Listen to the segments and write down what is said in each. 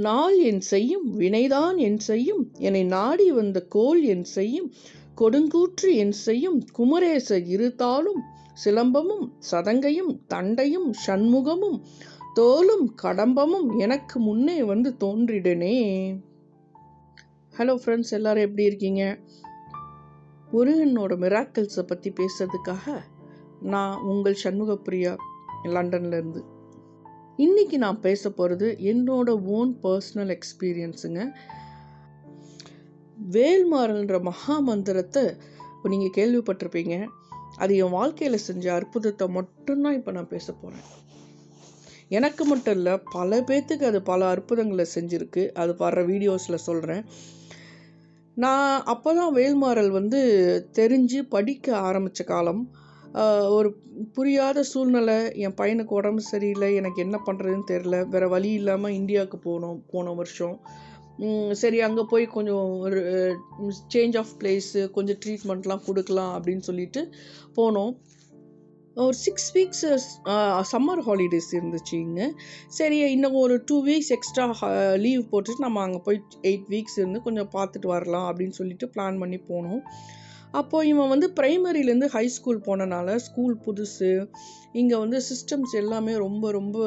நாள் என் செய்யும் வினைதான் என் செய்யும் என்னை நாடி வந்த கோல் என் செய்யும் கொடுங்கூற்று என் செய்யும் குமரேச இருத்தாலும் சிலம்பமும் சதங்கையும் தண்டையும் சண்முகமும் தோலும் கடம்பமும் எனக்கு முன்னே வந்து தோன்றிடனே. ஹலோ ஃப்ரெண்ட்ஸ் எல்லாரும் எப்படி இருக்கீங்க? முருகனோட மிராக்கிள்ஸை பற்றி பேசுறதுக்காக நான் உங்கள் சண்முகப்பிரியா லண்டன்ல இன்றைக்கி இன்னைக்கு நான் பேச போகிறது என்னோட ஓன் பர்சனல் எக்ஸ்பீரியன்ஸுங்க வேல்மாறல்ன்ற மகா மந்திரத்தை இப்போ நீங்கள் கேள்விப்பட்டிருப்பீங்க. அது என் வாழ்க்கையில் செஞ்ச அற்புதத்தை மட்டும்தான் இப்போ நான் பேச போகிறேன் எனக்கு மட்டும் இல்லை பல பேர்த்துக்கு அது பல அற்புதங்களை செஞ்சுருக்கு. அது வர்ற வீடியோஸில் சொல்கிறேன் நான் அப்போ தான் வேல்மாறல் வந்து தெரிஞ்சு படிக்க ஆரம்பித்த காலம். ஒரு புரியாத சூழ்நிலை என் பையனுக்கு உடம்பு சரியில்லை எனக்கு என்ன பண்ணுறதுன்னு தெரில வேறு வழி இல்லாமல் இந்தியாவுக்கு போனோம் போன வருஷம். சரி அங்கே போய் கொஞ்சம் ஒரு சேஞ்ச் ஆஃப் பிளேஸு கொஞ்சம் ட்ரீட்மெண்ட்லாம் கொடுக்கலாம் அப்படின்னு சொல்லிட்டு போனோம். ஒரு சிக்ஸ் வீக்ஸ் சம்மர் ஹாலிடேஸ் இருந்துச்சுங்க சரி இன்னும் ஒரு டூ வீக்ஸ் எக்ஸ்ட்ரா லீவ் போட்டுட்டு நம்ம அங்கே போய் எயிட் வீக்ஸ் இருந்து கொஞ்சம் பார்த்துட்டு வரலாம் அப்படின்னு சொல்லிட்டு பிளான் பண்ணி போனோம். அப்போது இவன் வந்து ப்ரைமரிலேருந்து ஹை ஸ்கூல் போனனால ஸ்கூல் புதுசு இங்கே வந்து சிஸ்டம்ஸ் எல்லாமே ரொம்ப ரொம்ப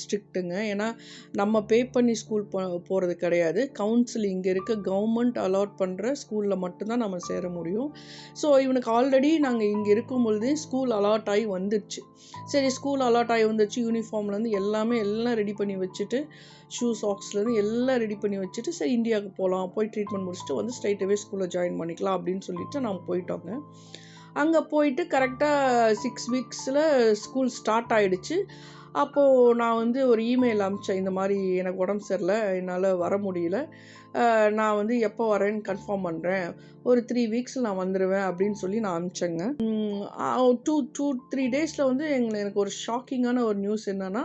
ஸ்ட்ரிக்ட்டுங்க ஏன்னா நம்ம பே பண்ணி ஸ்கூல் போ போகிறது கிடையாது. கவுன்சில் இங்கே இருக்க கவர்மெண்ட் அலாட் பண்ணுற ஸ்கூலில் மட்டும்தான் நம்ம சேர முடியும். ஸோ இவனுக்கு ஆல்ரெடி நாங்கள் இங்கே இருக்கும் பொழுதே ஸ்கூல் அலாட் ஆகி வந்துடுச்சு சரி ஸ்கூல் அலாட் ஆகி வந்துச்சு யூனிஃபார்ம்லேருந்து எல்லாமே எல்லாம் ரெடி பண்ணி வச்சுட்டு ஷூ சாக்ஸ்லேருந்து எல்லாம் ரெடி பண்ணி வச்சுட்டு சரி இந்தியாவுக்கு போகலாம் போய் ட்ரீட்மெண்ட் முடிச்சுட்டு வந்து ஸ்ட்ரைட்டாகவே ஸ்கூலில் ஜாயின் பண்ணிக்கலாம் அப்படின்னு சொல்லிட்டு நாங்கள் போயிட்டோங்க. அங்கே போயிட்டு கரெக்டாக சிக்ஸ் வீக்ஸில் ஸ்கூல் ஸ்டார்ட் ஆகிடுச்சு அப்போது நான் வந்து ஒரு இமெயில் அனுப்பிச்சேன். இந்த மாதிரி எனக்கு உடம்பு சரியில்லை என்னால் வர முடியல. நான் வந்து எப்போ வரேன்னு கன்ஃபார்ம் பண்ணுறேன் ஒரு த்ரீ வீக்ஸில் நான் வந்துடுவேன் அப்படின்னு சொல்லி நான் அனுப்பிச்சேங்க. டூ டூ த்ரீ டேஸில் வந்து எங்களை எனக்கு ஒரு ஷாக்கிங்கான ஒரு நியூஸ் என்னென்னா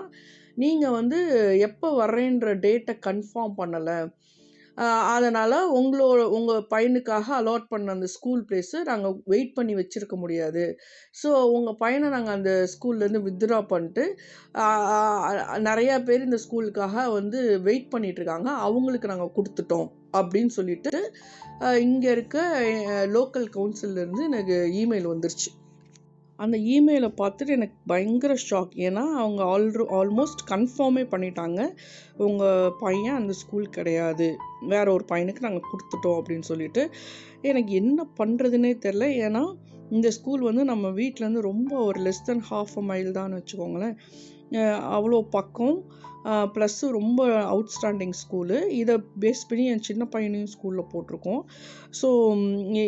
நீங்கள் வந்து எப்போ வர்றேன்ற டேட்டை கன்ஃபார்ம் பண்ணலை. அதனால் உங்களோட உங்கள் பையனுக்காக அலாட் பண்ண அந்த ஸ்கூல் பிளேஸை நாங்கள் வெயிட் பண்ணி வச்சுருக்க முடியாது. ஸோ உங்கள் பையனை நாங்கள் அந்த ஸ்கூல்லேருந்து வித்ட்ரா பண்ணிட்டு நிறையா பேர் இந்த ஸ்கூலுக்காக வந்து வெயிட் பண்ணிகிட்ருக்காங்க அவங்களுக்கு நாங்கள் கொடுத்துட்டோம் அப்படின்னு சொல்லிட்டு இங்கே இருக்க லோக்கல் கவுன்சிலேருந்து எனக்கு இமெயில் வந்துருச்சு. அந்த இமெயிலை பார்த்துட்டு எனக்கு பயங்கர ஷாக் ஏன்னா அவங்க ஆல்ரு ஆல்மோஸ்ட் கன்ஃபார்மே பண்ணிட்டாங்க. உங்கள் பையன் அந்த ஸ்கூல் கிடையாது. வேற ஒரு பையனுக்கு நாங்கள் கொடுத்துட்டோம் அப்படின்னு சொல்லிட்டு. எனக்கு என்ன பண்ணுறதுனே தெரில ஏன்னா இந்த ஸ்கூல் வந்து நம்ம வீட்டிலேருந்து ரொம்ப ஒரு less then half a mile தான் வச்சுக்கோங்களேன். அவ்வளோ பக்கம். ப்ளஸ்ஸு ரொம்ப அவுட்ஸ்டாண்டிங் ஸ்கூலு இதை பேஸ் பண்ணி என் சின்ன பையனையும் ஸ்கூலில் போட்டிருக்கோம். ஸோ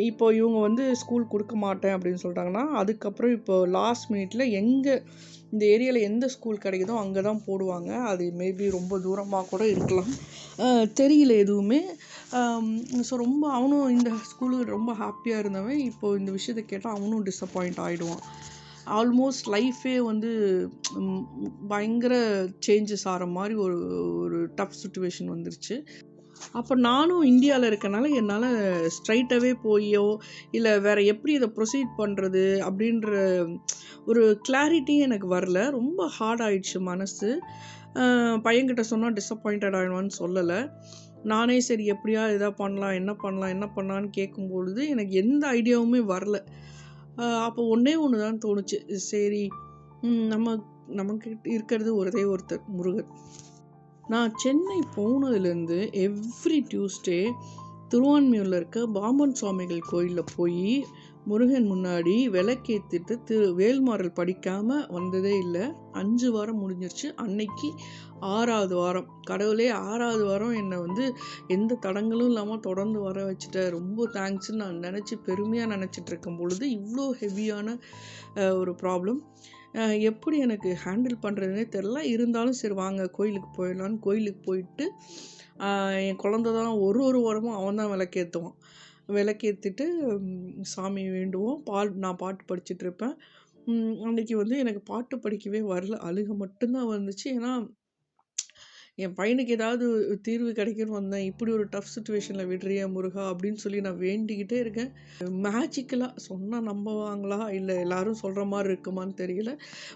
இப்போ இவங்க வந்து ஸ்கூல் கொடுக்க மாட்டேன் அப்படின்னு சொல்லிட்டாங்கன்னா அதுக்கப்புறம் இப்போ லாஸ்ட் மினிட்ல எங்கே இந்த ஏரியாவில் எந்த ஸ்கூல் கிடைக்குதோ அங்கே தான் போடுவாங்க. அது மேபி ரொம்ப தூரமாக கூட இருக்கலாம். தெரியல எதுவுமே. ஸோ ரொம்ப அவனும் இந்த ஸ்கூலு ரொம்ப ஹாப்பியாக இருந்தவன். இப்போது இந்த விஷயத்தை கேட்டால் அவனும் டிஸப்பாயிண்ட் ஆகிடுவான் ஆல்மோஸ்ட் லைஃபே வந்து பயங்கர சேஞ்சஸ் ஆகிற மாதிரி ஒரு ஒரு டஃப் சுச்சுவேஷன் வந்துருச்சு. அப்போ நானும் இந்தியாவில் இருக்கனால என்னால் ஸ்ட்ரைட்டாகவே போயோ இல்லை வேறு எப்படி இதை ப்ரொசீட் பண்ணுறது அப்படின்ற ஒரு கிளாரிட்டியும் எனக்கு வரல. ரொம்ப ஹார்ட் ஆயிடுச்சு மனசு. பையன்கிட்ட சொன்னால் டிசப்பாயிண்டட் ஆகிடுவான்னு சொல்லலை. நானே சரி எப்படியா இதாக பண்ணலாம் என்ன பண்ணலாம் என்ன பண்ணலான்னு கேட்கும்பொழுது எனக்கு எந்த ஐடியாவுமே வரல. அப்போ ஒன்றே ஒன்று தான் தோணுச்சு. சரி நம்ம நமக்கு இருக்கிறது ஒரே ஒருத்தர் முருகன். நான் சென்னை போனதுலேருந்து எவ்ரி டியூஸ்டே திருவான்மியூரில் இருக்க பாம்பன் சுவாமிகள் கோயிலில் போய் முருகன் முன்னாடி விளக்கேற்றிட்டு திரு வேல்மாறல் படிக்காமல் வந்ததே இல்லை. அஞ்சு வாரம் முடிஞ்சிருச்சு. அன்னைக்கு ஆறாவது வாரம். கடவுளே ஆறாவது வாரம் என்னை வந்து எந்த தடங்களும் இல்லாமல் தொடர்ந்து வர வச்சுட்டேன் ரொம்ப தேங்க்ஸ்ன்னு நான் நினச்சி பெருமையாக நினச்சிட்டு இருக்கும் பொழுது இவ்வளோ ஹெவியான ஒரு ப்ராப்ளம் எப்படி எனக்கு ஹேண்டில் பண்ணுறதுனே தெரில இருந்தாலும் சரி வாங்க கோயிலுக்கு போயிடலான்னு கோயிலுக்கு போயிட்டு என் குழந்த தான் ஒரு ஒரு வாரமும் அவன் தான் விளக்கேற்றுவான் விளக்கேற்றிட்டு சாமி வேண்டுவோம். பால் நான் பாட்டு படிச்சுட்டு இருப்பேன். அன்றைக்கி வந்து எனக்கு பாட்டு படிக்கவே வரல. அழுக மட்டும்தான் வந்துச்சு. ஏன்னா என் பையனுக்கு ஏதாவது தீர்வு கிடைக்கணும்னு வந்தேன். இப்படி ஒரு டஃப் சுச்சுவேஷனில் விடுறியா முருகா? அப்படின்னு சொல்லி நான் வேண்டிக்கிட்டே இருக்கேன். மேஜிக்கலாக சொன்னால் நம்புவாங்களா? இல்லை எல்லாரும் சொல்கிற மாதிரி இருக்குமான்னு தெரியல.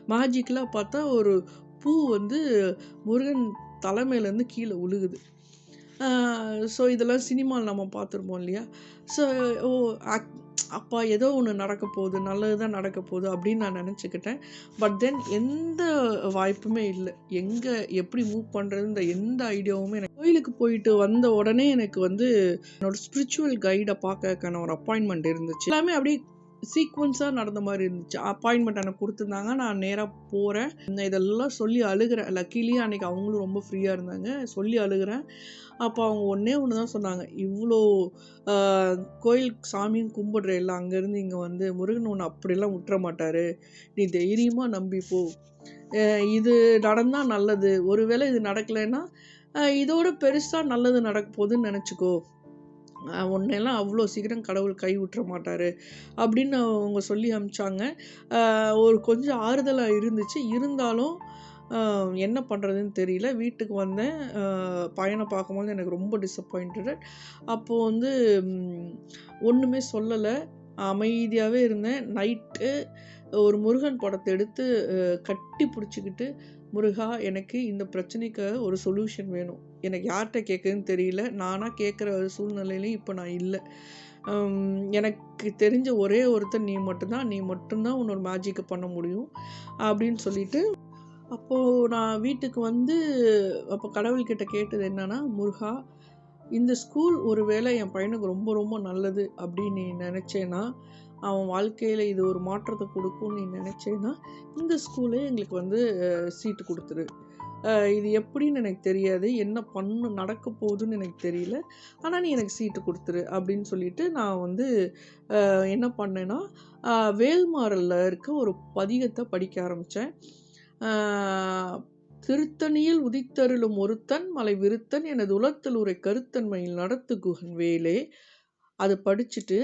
மேஜிக்கலாக பார்த்தா ஒரு பூ வந்து முருகன் தலைமையிலேருந்து கீழே உழுகுது. ஸோ இதெல்லாம் சினிமாவில் நம்ம பார்த்துருப்போம் இல்லையா? ஸோ ஓ ஆக் அப்பா ஏதோ ஒன்று நடக்க போகுது நல்லது தான் நடக்க போகுது அப்படின்னு நான் நினச்சிக்கிட்டேன். பட் தென் எந்த வாய்ப்புமே இல்லை. எங்கே எப்படி மூவ் பண்ணுறதுன்ற எந்த ஐடியாவுமே எனக்கு கோயிலுக்கு போயிட்டு வந்த உடனே எனக்கு வந்து என்னோடய ஸ்பிரிச்சுவல் கைடை பார்க்கறதுக்கான ஒரு அப்பாயின்மெண்ட் இருந்துச்சு. எல்லாமே அப்படியே சீக்வன்ஸாக நடந்த மாதிரி இருந்துச்சு. அப்பாயின்மெண்ட் எனக்கு கொடுத்துருந்தாங்க. நான் நேராக போகிறேன் இதெல்லாம் சொல்லி அழுகிறேன். லக்கிலி அன்றைக்கி அவங்களும் ரொம்ப ஃப்ரீயாக இருந்தாங்க. சொல்லி அழுகிறேன். அப்போ அவங்க ஒன்றே ஒன்று தான் சொன்னாங்க. இவ்வளோ கோயில் சாமியும் கும்பிடுற எல்லாம் அங்கேருந்து இங்கே வந்து முருகன் ஒன்று அப்படிலாம் விட்டுற மாட்டார். நீ தைரியமாக நம்பி போ. இது நடந்தால் நல்லது. ஒருவேளை இது நடக்கலைன்னா இதோட பெருசாக நல்லது நடக்க போகுதுன்னு நினச்சிக்கோ. உன்னெல்லாம் அவ்வளோ சீக்கிரம் கடவுள் கை விட்டுற மாட்டார் அப்படின்னு அவங்க சொல்லி அமிச்சாங்க. ஒரு கொஞ்சம் ஆறுதலாக இருந்துச்சு. இருந்தாலும் என்ன பண்ணுறதுன்னு தெரியல. வீட்டுக்கு வந்தேன். பயணம் பையனை பார்க்கும்போது எனக்கு ரொம்ப டிசப்பாயிண்டட் அப்போது வந்து ஒன்றுமே சொல்லலை. அமைதியாகவே இருந்தேன். நைட்டு ஒரு முருகன் படத்தை எடுத்து கட்டி பிடிச்சிக்கிட்டு முருகா எனக்கு இந்த பிரச்சனைக்கு ஒரு சொல்யூஷன் வேணும். எனக்கு யார்கிட்ட கேட்குதுன்னு தெரியல. நானாக கேட்குற சூழ்நிலையிலையும் இப்போ நான் இல்லை. எனக்கு தெரிஞ்ச ஒரே ஒருத்தர் நீ மட்டும்தான். நீ மட்டும்தான் உன்னோட மேஜிக்கை பண்ண முடியும் அப்படின்னு சொல்லிட்டு அப்போது நான் வீட்டுக்கு வந்து அப்போ கடவுள்கிட்ட கேட்டது என்னன்னா முருகா இந்த ஸ்கூல் ஒருவேளை என் பையனுக்கு ரொம்ப ரொம்ப நல்லது அப்படின்னு நீ நினச்சேன்னா அவன் வாழ்க்கையில் இது ஒரு மாற்றத்தை கொடுக்கும்னு நீ நினச்சேன்னா இந்த ஸ்கூலே எங்களுக்கு வந்து சீட்டு கொடுத்துரு. இது எப்படின்னு எனக்கு தெரியாது. என்ன பண்ணு நடக்க போகுதுன்னு எனக்கு தெரியல. ஆனால் நீ எனக்கு சீட்டு கொடுத்துரு அப்படின்னு சொல்லிட்டு நான் வந்து என்ன பண்ணேன்னா அஹ், இருக்க ஒரு பதிகத்தை படிக்க ஆரம்பித்தேன் திருத்தணியில் உதித்தருளும் ஒருத்தன் மலை விருத்தன் எனது உலத்தில் உரை கருத்தன்மையில் நடத்து குகன் வேலே. அது படிச்சுட்டு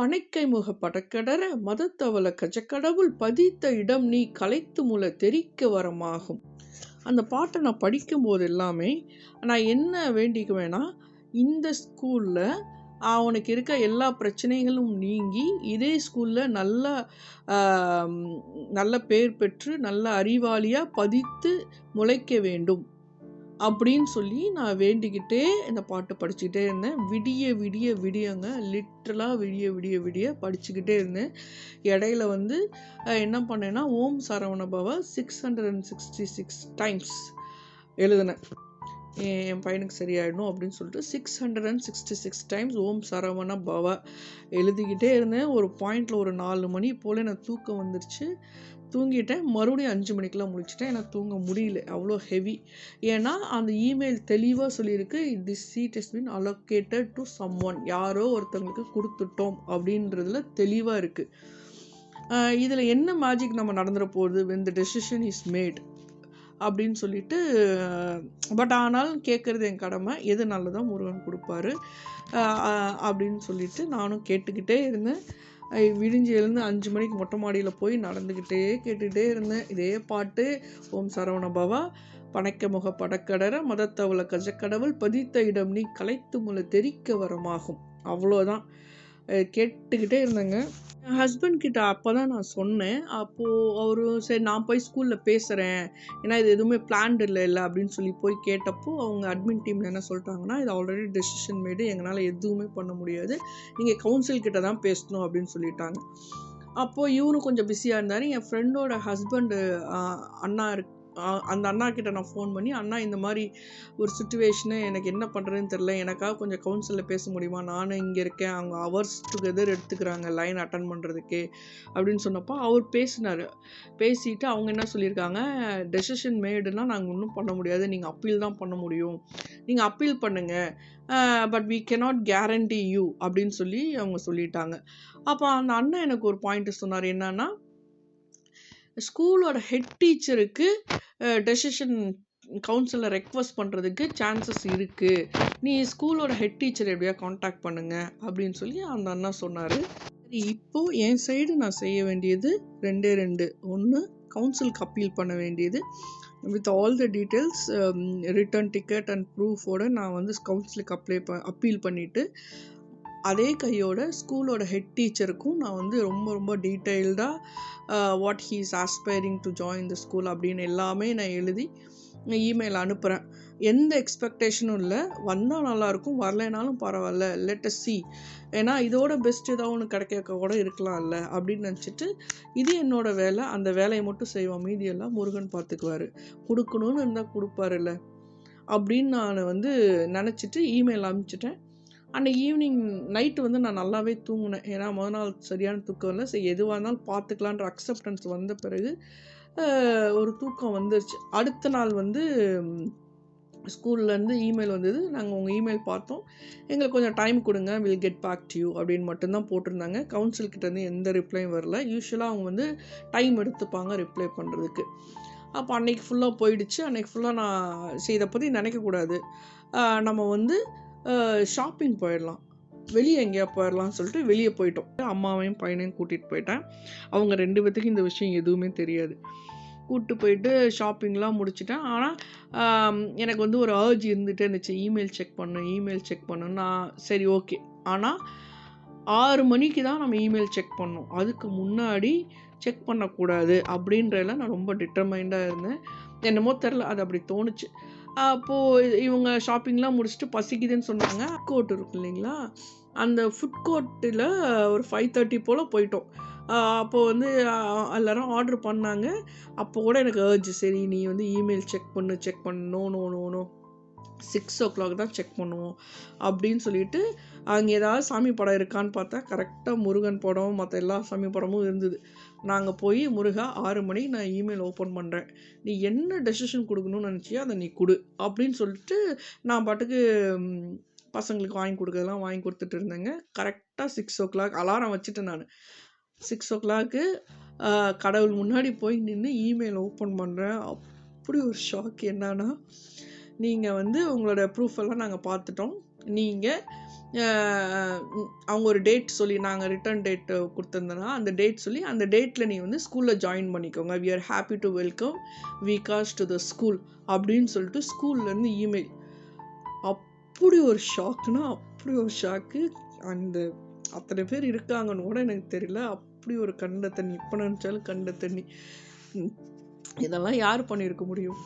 பனைக்கை முக படக்கடர மதத்தவள கஜக்கடவுள் பதித்த இடம் நீ கலைத்து முல தெரிக்க வரமாகும். அந்த பாட்டை நான் படிக்கும்போது எல்லாமே நான் என்ன வேண்டிக்குவேன்னா இந்த ஸ்கூலில் அவனுக்கு இருக்க எல்லா பிரச்சனைகளும் நீங்கி இதே ஸ்கூலில் நல்ல நல்ல பேர் பெற்று நல்ல அறிவாளியாக பதித்து முளைக்க வேண்டும். அப்படின்னு சொல்லி நான் வேண்டிக்கிட்டே இந்த பாட்டு படிச்சுக்கிட்டே இருந்தேன். விடிய விடிய விடியங்க. லிட்ரலாக விடிய விடிய விடிய படிச்சுக்கிட்டே இருந்தேன். இடையில வந்து என்ன பண்ணேன்னா Om Saravana Bhava six hundred and sixty six times எழுதினேன். என் என் பையனுக்கு சரியாயிடணும் அப்படின்னு சொல்லிட்டு six hundred and sixty six times Om Saravana Bhava எழுதிக்கிட்டே இருந்தேன். ஒரு பாயிண்டில் ஒரு நாலு மணி போல் எனக்கு தூக்கம் வந்துருச்சு. தூங்கிட்டேன். மறுபடியும் அஞ்சு மணிக்கெலாம் முடிச்சிட்டேன் எனக்கு தூங்க முடியல. அவ்வளோ ஹெவி ஏன்னா அந்த இமெயில் தெளிவாக சொல்லியிருக்கு. This seat is been allocated to someone யாரோ ஒருத்தவங்களுக்கு கொடுத்துட்டோம் அப்படின்றதுல தெளிவாக இருக்குது இதில் என்ன மேஜிக் நம்ம நடந்துட போகுது? When the decision is made அப்படின்னு சொல்லிட்டு பட் ஆனாலும் கேட்குறது என் கடமை. எது நல்லதாக முருகன் கொடுப்பாரு. அப்படின்னு சொல்லிட்டு நானும் கேட்டுக்கிட்டே இருந்தேன். விடிஞ்சு எழுந்து அஞ்சு மணிக்கு மொட்டை மாடியில் போய் நடந்துக்கிட்டே கேட்டுகிட்டே இருந்தேன். இதே பாட்டு ஓம் சரவண பவா பனைக்க முக படக்கடர மதத்தவள கஜக்கடவுள் பதித்த இடம் நீ கலைத்து முளை தெரிக்க வரமாகும். அவ்வளோதான். கேட்டுக்கிட்டே இருந்தேங்க. என் ஹஸ்பண்ட் கிட்ட அப்போ தான் நான் சொன்னேன். அப்போது அவரு சரி நான் போய் ஸ்கூலில் பேசுகிறேன் ஏன்னா இது எதுவுமே பிளான்டு இல்லை இல்லை அப்படின்னு சொல்லி போய் கேட்டப்போ அவங்க அட்மின் டீமில் என்ன சொல்லிட்டாங்கன்னா இது ஆல்ரெடி டெசிஷன் மேடு எங்களால் எதுவுமே பண்ண முடியாது. நீங்கள் கவுன்சில் கிட்ட தான் பேசணும் அப்படின்னு சொல்லிட்டாங்க. அப்போது இவரும் கொஞ்சம் பிஸியாக இருந்தார். என் ஃப்ரெண்டோட ஹஸ்பண்டு அண்ணா இருக்கு அந்த அண்ணா கிட்ட நான் ஃபோன் பண்ணி அண்ணா இந்த மாதிரி ஒரு சுச்சுவேஷனு எனக்கு என்ன பண்ணுறதுன்னு தெரில எனக்காக கொஞ்சம் கவுன்சிலில் பேச முடியுமா? நானும் இங்கே இருக்கேன். அவங்க அவர்ஸ் டுகெதர் எடுத்துக்கிறாங்க. லைன் அட்டன் பண்ணுறதுக்கு அப்படின்னு சொன்னப்போ அவர் பேசினார். பேசிட்டு அவங்க என்ன சொல்லியிருக்காங்க? டெசிஷன் மேடுனா நாங்கள் ஒன்றும் பண்ண முடியாது. நீங்கள் அப்பீல் தான் பண்ண முடியும். நீங்கள் அப்பீல் பண்ணுங்கள் but we cannot guarantee you அப்படின்னு சொல்லி அவங்க சொல்லிட்டாங்க. அப்போ அந்த அண்ணன் எனக்கு ஒரு பாயிண்ட் சொன்னார். என்னன்னா ஸ்கூலோட ஹெட் டீச்சருக்கு டெசிஷன் கவுன்சிலில் ரெக்வஸ்ட் பண்ணுறதுக்கு சான்சஸ் இருக்குது நீ ஸ்கூலோட ஹெட் டீச்சர் எப்படியா காண்டாக்ட் பண்ணுங்க? அப்படின்னு சொல்லி அந்த அண்ணா சொன்னார். இப்போது என் சைடு நான் செய்ய வேண்டியது ரெண்டே ரெண்டு. ஒன்று கவுன்சிலுக்கு அப்பீல் பண்ண வேண்டியது. With all the details return ticket and ப்ரூஃபோட நான் வந்து கவுன்சிலுக்கு அப்ளை ப அப்பீல் பண்ணிவிட்டு அதே கையோட ஸ்கூலோட ஹெட் டீச்சருக்கும் நான் வந்து ரொம்ப ரொம்ப டீட்டெயில்டாக what he is aspiring to join the school அப்படின்னு எல்லாமே நான் எழுதி இமெயில் அனுப்புகிறேன் எந்த எக்ஸ்பெக்டேஷனும் இல்லை. வந்தால் நல்லாயிருக்கும் வரலைனாலும் பரவாயில்ல. லெட்டஸ் சி ஏன்னா இதோட பெஸ்ட் ஏதாவது ஒன்று கிடைக்க கூட இருக்கலாம்ல அப்படின்னு நினச்சிட்டு இது என்னோட வேலை. அந்த வேலையை மட்டும் செய்வோம் மீதியெல்லாம் முருகன் பார்த்துக்குவாரு. கொடுக்கணும்னு இருந்தால் கொடுப்பாருல்ல அப்படின்னு நான் வந்து நினச்சிட்டு இமெயில் அனுப்பிச்சிட்டேன். அன்றைக்கி ஈவினிங் நைட்டு வந்து நான் நல்லாவே தூங்கினேன். ஏன்னா மொதல் நாள் சரியான தூக்கம் இல்லை. சரி எதுவாக இருந்தாலும் பார்த்துக்கலான்ற அக்செப்டன்ஸ் வந்த பிறகு ஒரு தூக்கம் வந்துருச்சு. அடுத்த நாள் வந்து ஸ்கூல்லேருந்து இமெயில் வந்தது. நாங்கள் உங்கள் இமெயில் பார்த்தோம். எங்களுக்கு கொஞ்சம் டைம் கொடுங்க. Will get back to you அப்படின்னு மட்டும்தான் போட்டிருந்தாங்க. கவுன்சில்கிட்டேருந்து எந்த ரிப்ளையும் வரல. யூஸ்வலாக அவங்க வந்து டைம் எடுத்துப்பாங்க ரிப்ளை பண்ணுறதுக்கு அப்போ அன்னைக்கு ஃபுல்லாக போயிடுச்சு. அன்னைக்கு ஃபுல்லாக நான் சரி இதை பற்றி நினைக்கக்கூடாது நம்ம வந்து ஷாப்பிங் போயிடலாம். வெளியே எங்கேயா போயிடலாம்னு சொல்லிட்டு வெளியே போயிட்டோம். அம்மாவையும் பையனையும் கூட்டிகிட்டு போயிட்டேன். அவங்க ரெண்டு பேத்துக்கும் இந்த விஷயம் எதுவுமே தெரியாது. கூப்பிட்டு போயிட்டு ஷாப்பிங்லாம் முடிச்சிட்டேன். ஆனால் எனக்கு வந்து ஒரு அர்ஜ் இருந்துகிட்டே இருந்துச்சு. இமெயில் செக் பண்ணு இமெயில் செக் பண்ணுன்னா நான் சரி ஓகே ஆனால் ஆறு மணிக்கு தான் நம்ம இமெயில் செக் பண்ணோம். அதுக்கு முன்னாடி செக் பண்ணக்கூடாது அப்படின்றதுல நான் ரொம்ப டிட்டர்மைண்டாக இருந்தேன். என்னமோ தெரில அது அப்படி தோணுச்சு. அப்போது இவங்க ஷாப்பிங்லாம் முடிச்சுட்டு பசிக்குதுன்னு சொன்னாங்க. கோர்ட் இருக்கும் இல்லைங்களா? அந்த ஃபுட் கோர்ட்டில் ஒரு ஃபைவ் தேர்ட்டி போல் போயிட்டோம். அப்போது வந்து எல்லோரும் ஆர்டர் பண்ணாங்க. அப்போ கூட எனக்கு ஏர்ஜ் சரி நீ வந்து இமெயில் செக் பண்ணு செக் பண்ணு. No no no no six o'clock தான் செக் பண்ணுவோம் அப்படின்னு சொல்லிட்டு அங்கே ஏதாவது சாமி படம் இருக்கான்னு பார்த்தா கரெக்டாக முருகன் படம் மற்ற எல்லா சாமி படமும் இருந்தது. நாங்கள் போய் முருகா ஆறு மணிக்கு நான் இமெயில் ஓப்பன் பண்ணுறேன் நீ என்ன டெசிஷன் கொடுக்கணும்னு நினச்சியோ அதை நீ கொடு அப்படின்னு சொல்லிட்டு நான் பாட்டுக்கு பசங்களுக்கு வாங்கி கொடுக்கறதெல்லாம் வாங்கி கொடுத்துட்டு இருந்தேங்க. கரெக்டாக சிக்ஸ் ஓ கிளாக் அலாரம் வச்சுட்டேன் நான். சிக்ஸ் ஓ கிளாக்கு கடவுள் முன்னாடி போய் நின்று இமெயில் ஓப்பன் பண்ணுறேன் அப்படி ஒரு ஷாக் என்னன்னா நீங்கள் வந்து உங்களோட ப்ரூஃப் எல்லாம் நாங்கள் பார்த்துட்டோம். நீங்கள் அவங்க ஒரு டேட் சொல்லி நாங்கள் ரிட்டர்ன் டேட் கொடுத்துருந்தோன்னா அந்த டேட் சொல்லி அந்த டேட்டில் நீ வந்து ஸ்கூலில் ஜாயின் பண்ணிக்கோங்க. We are happy to welcome Vikas to the school அப்படின்னு சொல்லிட்டு ஸ்கூல்லேருந்து இமெயில் அப்படி ஒரு ஷாக்குனா அப்படி ஒரு ஷாக்கு அந்த அத்தனை பேர் இருக்காங்கன்னு கூட எனக்கு தெரியல. அப்படி ஒரு கண்ட தண்ணி இப்போ நினச்சாலும் கண்ட தண்ணி. இதெல்லாம் யார் பண்ணியிருக்க முடியும்?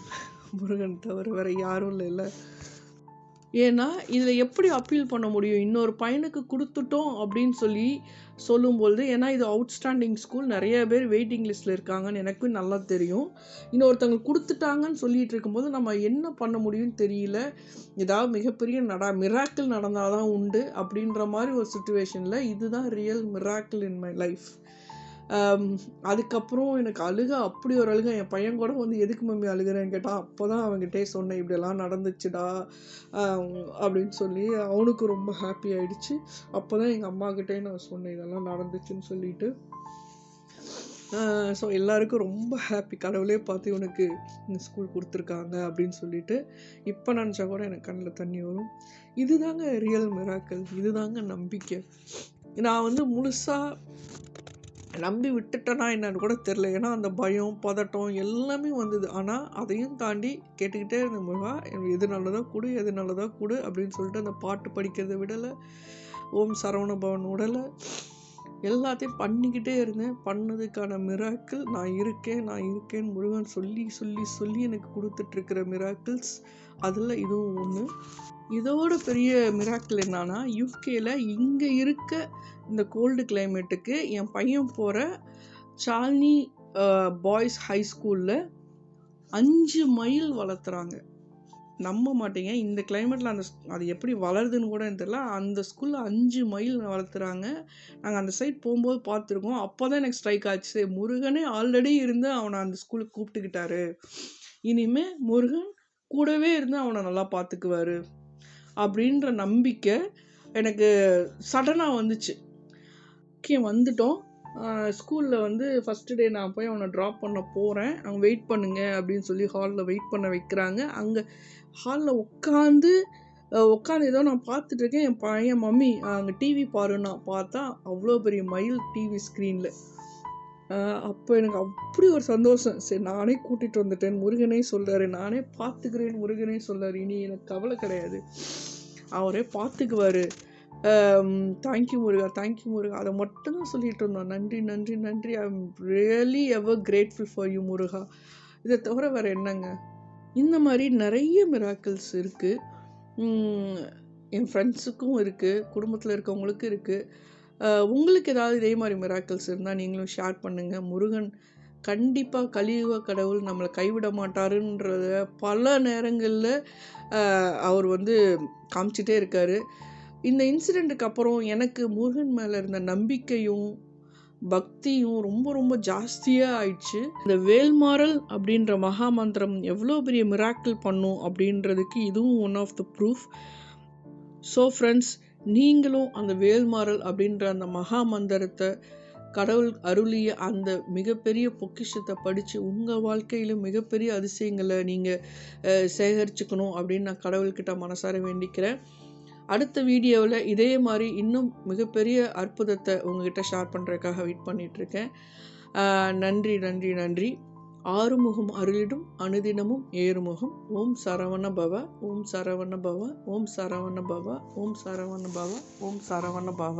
முருகன் தவிர வேறு யாரும் இல்லை ஏன்னா இதில் எப்படி அப்பீல் பண்ண முடியும்? இன்னொரு பையனுக்கு கொடுத்துட்டோம் அப்படின்னு சொல்லி சொல்லும்பொழுது ஏன்னா இது அவுட்ஸ்டாண்டிங் ஸ்கூல் நிறைய பேர் வெயிட்டிங் லிஸ்ட்டில் இருக்காங்கன்னு எனக்கும் நல்லா தெரியும். இன்னொருத்தவங்க கொடுத்துட்டாங்கன்னு சொல்லிகிட்டு இருக்கும்போது நம்ம என்ன பண்ண முடியும்னு தெரியல. ஏதாவது மிகப்பெரிய நடா மிராக்கிள் நடந்தால் தான் உண்டு அப்படின்ற மாதிரி ஒரு சுச்சுவேஷனில் இதுதான் real miracle in my life அதுக்கப்புறம் எனக்கு அழுக அப்படி ஒரு அழுக. என் பையன் கூட வந்து எதுக்கு மம்மி அழுகிறேன்னு கேட்டால் அப்போ தான் அவங்ககிட்டே சொன்னேன் இப்படியெல்லாம் நடந்துச்சுடா. அப்படின்னு சொல்லி அவனுக்கு ரொம்ப ஹாப்பி ஆயிடுச்சு. அப்போ தான் எங்கள் அம்மாக்கிட்டே நான் சொன்னேன் இதெல்லாம் நடந்துச்சுன்னு சொல்லிட்டு. ஸோ எல்லாருக்கும் ரொம்ப ஹாப்பி கடவுளே பார்த்து இவனுக்கு இந்த ஸ்கூல் கொடுத்துருக்காங்க அப்படின்னு சொல்லிட்டு இப்போ நினச்சா கூட எனக்கு கண்ணில் தண்ணி வரும். இதுதாங்க ரியல் மிராக்கள் இதுதாங்க நம்பிக்கை. நான் வந்து முழுசாக நம்பி விட்டுட்டேனா என்னன்னு கூட தெரில ஏன்னா அந்த பயம் பதட்டம் எல்லாமே வந்தது. ஆனால் அதையும் தாண்டி கேட்டுக்கிட்டே இருந்த முருகா எது நல்லதோ கொடு எது நல்லதோ கொடு அப்படின்னு சொல்லிட்டு அந்த பாட்டு படிக்கிறத விடலை. ஓம் சரவண பவன் உடலை. எல்லாத்தையும் பண்ணிக்கிட்டே இருந்தேன். பண்ணதுக்கான மிராக்கிள் நான் இருக்கேன் நான் இருக்கேன் முருகன் சொல்லி சொல்லி சொல்லி எனக்கு கொடுத்துட்ருக்கிற மிராக்கிள்ஸ் அதில் இதுவும் ஒன்று இதோட பெரிய மிராக்கிள் என்னன்னா யூகேல இங்கே இருக்க இந்த கோல்டு கிளைமேட்டுக்கு என் பையன் போகிற சால்னி பாய்ஸ் ஹை ஸ்கூலில் அஞ்சு மைல் வளர்த்துறாங்க. நம்ப மாட்டேங்க. இந்த கிளைமேட்டில் அந்த அது எப்படி வளருதுன்னு கூட தெரில தெரியல. அந்த ஸ்கூலில் அஞ்சு மைல் வளர்த்துறாங்க. நாங்கள் அந்த சைட் போகும்போது பார்த்துருக்கோம். அப்போ தான் எனக்கு ஸ்ட்ரைக் ஆச்சு. முருகனே ஆல்ரெடி இருந்து அவனை அந்த ஸ்கூலுக்கு கூப்பிட்டுக்கிட்டாரு. இனிமே முருகன் கூடவே இருந்து அவனை நல்லா பார்த்துக்குவாரு. அப்படின்ற நம்பிக்கை எனக்கு சடனாக வந்துச்சு. ஓகே வந்துட்டோம். ஸ்கூலில் வந்து ஃபஸ்ட்டு டே நான் போய் அவனை ட்ராப் பண்ண போகிறேன் அவங்க வெயிட் பண்ணுங்க அப்படின்னு சொல்லி ஹாலில் வெயிட் பண்ண வைக்கிறாங்க. அங்கே ஹாலில் உட்காந்து உட்காந்து ஏதோ நான் பார்த்துட்ருக்கேன் என் பையன் மம்மி அங்கே டிவி பாருன்னா பார்த்தா அவ்வளோ பெரிய மயில் டிவி ஸ்க்ரீனில் அப்போ எனக்கு அப்படி ஒரு சந்தோஷம். சரி நானே கூட்டிகிட்டு வந்துட்டேன். முருகனே சொல்கிறாரு நானே பார்த்துக்கிறேன் முருகனே சொல்கிறார் இனி எனக்கு கவலை கிடையாது. அவரே பார்த்துக்குவார். Thank you Muruga thank you Muruga. அதை மட்டும் தான் சொல்லிட்டு இருந்தோம். நன்றி நன்றி நன்றி. I am really ever grateful for you Muruga. இதை தவிர வேறு என்னங்க? இந்த மாதிரி நிறைய மிராக்கிள்ஸ் இருக்குது என் ஃப்ரெண்ட்ஸுக்கும் இருக்குது குடும்பத்தில் இருக்கவங்களுக்கும் இருக்குது உங்களுக்கு ஏதாவது இதே மாதிரி மிராக்கிள்ஸ் இருந்தால் நீங்களும் ஷேர் பண்ணுங்கள் முருகன் கண்டிப்பாக கலியுக கடவுள் நம்மளை கைவிட மாட்டாருன்றத பல நேரங்களில் அவர் வந்து காமிச்சிட்டே இருக்கார். இந்த இன்சிடெண்ட்டுக்கு அப்புறம் எனக்கு முருகன் மேலே இருந்த நம்பிக்கையும் பக்தியும் ரொம்ப ரொம்ப ஜாஸ்தியாக ஆயிடுச்சு. இந்த வேல்மாறல் அப்படின்ற மகா மந்திரம் எவ்வளோ பெரிய மிராக்கிள் பண்ணும் அப்படின்றதுக்கு இதுவும் one of the proof so friends நீங்களும் அந்த வேல்மாறல் அப்படின்ற அந்த மகா மந்திரத்தை கடவுள் அருளிய அந்த மிகப்பெரிய பொக்கிஷத்தை படித்து உங்கள் வாழ்க்கையில் மிகப்பெரிய அதிசயங்களை நீங்கள் சேகரிச்சுக்கணும் அப்படின்னு நான் கடவுள்கிட்ட மனசார வேண்டிக்கிறேன். அடுத்த வீடியோவில் இதே மாதிரி இன்னும் மிகப்பெரிய அற்புதத்தை உங்ககிட்ட ஷேர் பண்ணுறதுக்காக வெயிட் பண்ணிகிட்ருக்கேன் நன்றி நன்றி நன்றி. ஆறுமுகம் அருளிடும் அனுதினமும் ஏறுமுகம். ஓம் சரவண பவ ஓம் சரவண பவ ஓம் சரவண பவ ஓம் சரவண பவ ஓம் சரவண பவ.